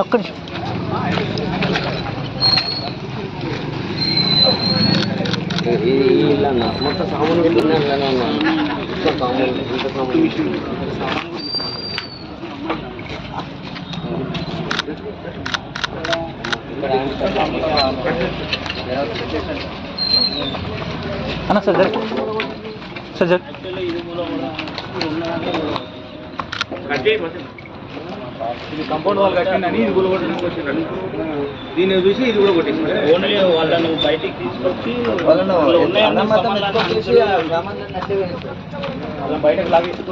ఒక్క నిమిషం. మొత్తం సామాన్ ఇట్లనే అలానే ఉన్నాను మొత్తం సామాన్ సామాన్ అన్న సార్ జరి సార్ జరి ఇది కంపౌండ్ వాల్ కట్టిందని ఇది కూడా కొట్టడానికి దీన్ని చూసి ఇది కూడా కొట్టేసి ఓన్లీ వాళ్ళను బయటికి తీసుకొచ్చి వాళ్ళను బయటకు లాగేసి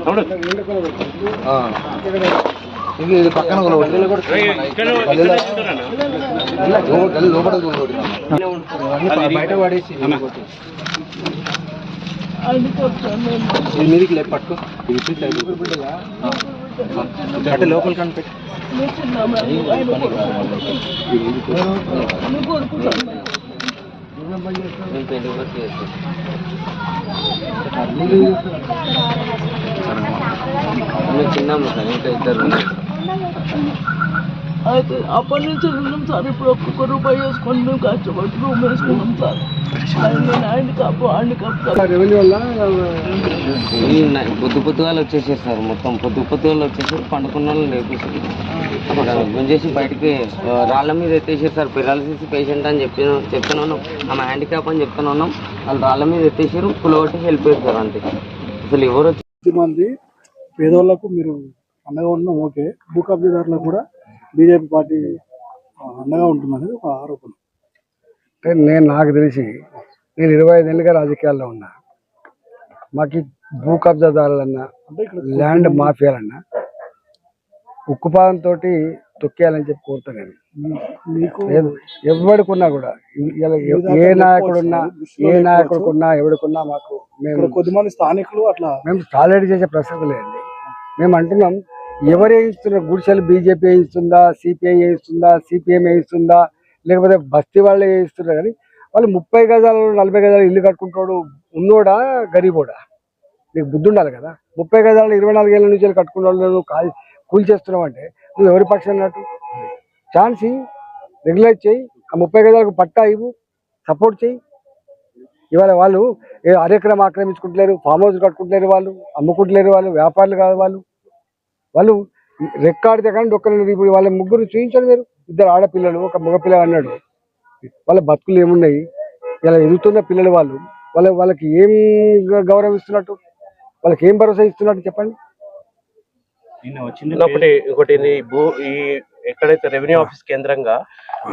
ఇది ఇది పక్కన ఒకటి బయట పడేసి మీదికి పట్టుకో. అంటే లోపల కనిపెట్టి. నేను పెళ్ళి బస్ చేస్తాను మేము చిన్నాము సార్ ఇంకా ఇద్దరు. అయితే అప్పటి నుంచి ఉన్నాం సార్ ఇప్పుడు ఒక్కొక్క రూపాయి వేసుకొని మేము కష్టపడి రూమ్ వేసుకున్నాం సార్. Handicap handicap sir. పొద్దు పొద్దుగాలు వచ్చేసారు సార్ మొత్తం పొద్దు పొద్దుగాలు వచ్చేసారు పండుకున్న వాళ్ళు లేపేసారు అక్కడ గుంజేసి బయటికి రాళ్ళ మీద ఎత్తేసారు సార్ పెరాలసిస్ పేషెంట్ అని చెప్పి చెప్తున్నాను ఆమె హ్యాండిక్యాప్ అని చెప్తాను ఉన్నాం వాళ్ళు రాళ్ళ మీద ఎత్తేసారు పులగొట్టి వెళ్ళిపోయారు సార్ అంతే. అసలు ఎవరు మంది పేదవాళ్ళకు మీరు అండగా ఉండడం ఓకే. భూ కబ్జాదారులకు కూడా బీజేపీ పార్టీ అండగా ఉంటుందనేది ఒక ఆరోపణ. అంటే నేను నాకు తెలిసి నేను ఇరవై ఐదు ఏళ్ళుగా రాజకీయాల్లో ఉన్నా. మాకు భూ కబ్జాదారులన్నా ల్యాండ్ మాఫియాలన్నా ఉక్కుపాదంతో తొక్కేయాలని చెప్పి కోరుతాను నేను. మీకు ఎవ్- ఎవడికున్నా కూడా ఏ నాయకుడున్నా ఏ నాయకుడికున్నా ఎవడికున్నా మాకు మేము కొద్దిమంది స్థానికులు అట్లా మేము టాలరేట్ చేసే ప్రసక్తి లేదండి మేము అంటున్నాం ఎవరు వేయిస్తున్నారు గుడిసెలు బీజేపీ వేయిస్తుందా సిపిఐ వేయిస్తుందా సిపిఎం వేయిస్తుందా లేకపోతే బస్తీ వాళ్ళే వేయిస్తున్నారు కానీ వాళ్ళు ముప్పై గజాలు నలభై గజాలు ఇల్లు కట్టుకుంటాడు ఉన్నోడా గరీబోడా? నీకు బుద్ధి ఉండాలి కదా. ముప్పై గజాలు ఇరవై నాలుగు ఏళ్ళ నుంచి వెళ్ళి కట్టుకున్న నువ్వు కాల్ కూల్ చేస్తున్నావంటే నువ్వు ఎవరి పక్షం అన్నట్టు? ఛాన్స్ రెగ్యులైజ్ చేయి ఆ ముప్పై గజాలకు పట్టా ఇవ్వు సపోర్ట్ చేయి. ఇవాళ వాళ్ళు ఏ అరెకరం ఆక్రమించుకుంటలేరు ఫామ్ హౌస్ కట్టుకుంటలేరు వాళ్ళు అమ్ముకుంటలేరు వాళ్ళు వ్యాపారులు కాదు వాళ్ళు. వాళ్ళు రెక్కాడితే కానీ డొక్కలు ఇప్పుడు వాళ్ళ ముగ్గురు చూపించండి మీరు ఇద్దరు ఆడపిల్లలు ఒక మగపిల్ల అన్నాడు. వాళ్ళ బతుకులు ఏమున్నాయి? ఇలా ఎదుగుతున్న పిల్లలు వాళ్ళు వాళ్ళ వాళ్ళకి ఏం గ- గౌరవం ఇస్తున్నట్టు? వాళ్ళకి ఏం భరోసా ఇస్తున్నట్టు చెప్పండి. ఒకటి ఒకటి ఈ భూ ఈ ఎక్కడైతే రెవెన్యూ ఆఫీస్ కేంద్రంగా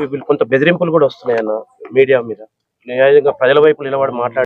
వీళ్ళు కొంత బెదిరింపులు కూడా వస్తున్నాయి అన్న మీడియా మీద. న్యాయంగా ప్రజల వైపు నిలబడి మాట్లాడి